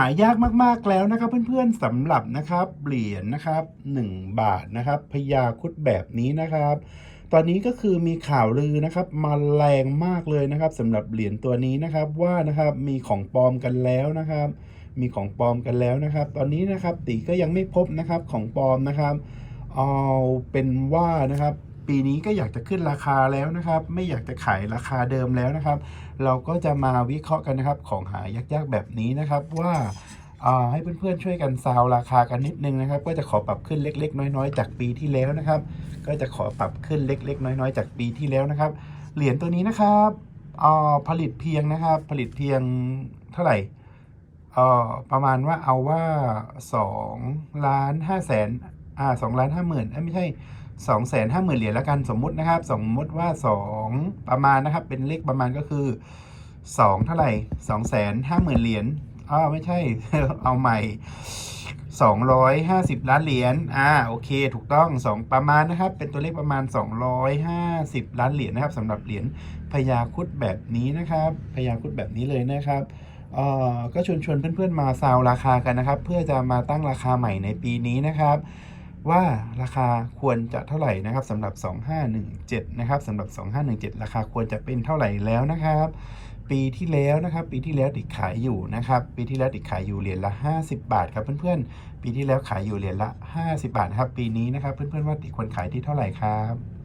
ายากมากๆแล้วนะครับเพื่อนๆสำหรับนะครับเหรียญนะครับ1 บาทนะครับพญาคุดแบบนี้นะครับ ตอนนี้ก็คือมีข่าวลือนะครับมาแรงมากเลยนะครับสำหรับเหรียญตัวนี้นะครับว่านะครับมีของปลอมกันแล้วนะครับ มีของปลอมกันแล้วนะครับ ตอนนี้นะครับตีก็ยังไม่พบนะครับของปลอมนะครับเอาเป็นว่านะครับ ปีนี้ก็อยากจะขึ้นราคาแล้วนะครับ ไม่อยากจะขายราคาเดิมแล้วนะครับ เราก็จะมาวิเคราะห์กันนะครับของหายากๆแบบนี้นะครับว่าให้เพื่อนๆช่วยกันซาวราคากันนิดนึงนะครับ ก็จะขอปรับขึ้นเล็ก ๆ น้อยๆ จากปีที่แล้วนะครับ ก็จะขอปรับขึ้นเล็ก ๆ น้อยๆ จากปีที่แล้วนะครับ เหรียญตัวนี้นะครับผลิตเพียงนะครับ ผลิตเพียงเท่าไหร่ประมาณว่าเอาว่า2ล้าน5แสน อ่า2ล้าน5หมื่นไม่ใช่2แสน5หมื่นเหรียญละกันสมมุตินะครับ สมมุติว่า2ประมาณนะครับ เป็นเลขประมาณก็คือ2เท่าไหร่2แสน5หมื่นเหรียญอ้าวไม่ใช่ เอาใหม่250ล้านเหรียญ อ่า โอเค ถูกต้อง2ประมาณนะครับ เป็นตัวเลขประมาณ250ล้านเหรียญนะครับสำหรับเหรียญพญาคุดแบบนี้นะครับพญาคุดแบบนี้เลยนะครับเอ่อก็ชวนชวนเพื่อนๆมาซาวราคากันนะครับ เพื่อจะมาตั้งราคาใหม่ในปีนี้นะครับ ว่าราคาควรจะเท่าไหร่นะครับสำหรับ 2517 นะครับสำหรับ 2517 ราคาควรจะเป็นเท่าไหร่แล้วนะครับ ปีที่แล้วนะครับ ปีที่แล้วติดขายอยู่นะครับ ปีที่แล้วติดขายอยู่เหรียญละ 50 บาทครับเพื่อนๆ ปีที่แล้วขายอยู่เหรียญละ 50 บาทครับ ปีนี้นะครับ เพื่อนๆว่าติดควรขายที่เท่าไหร่ครับ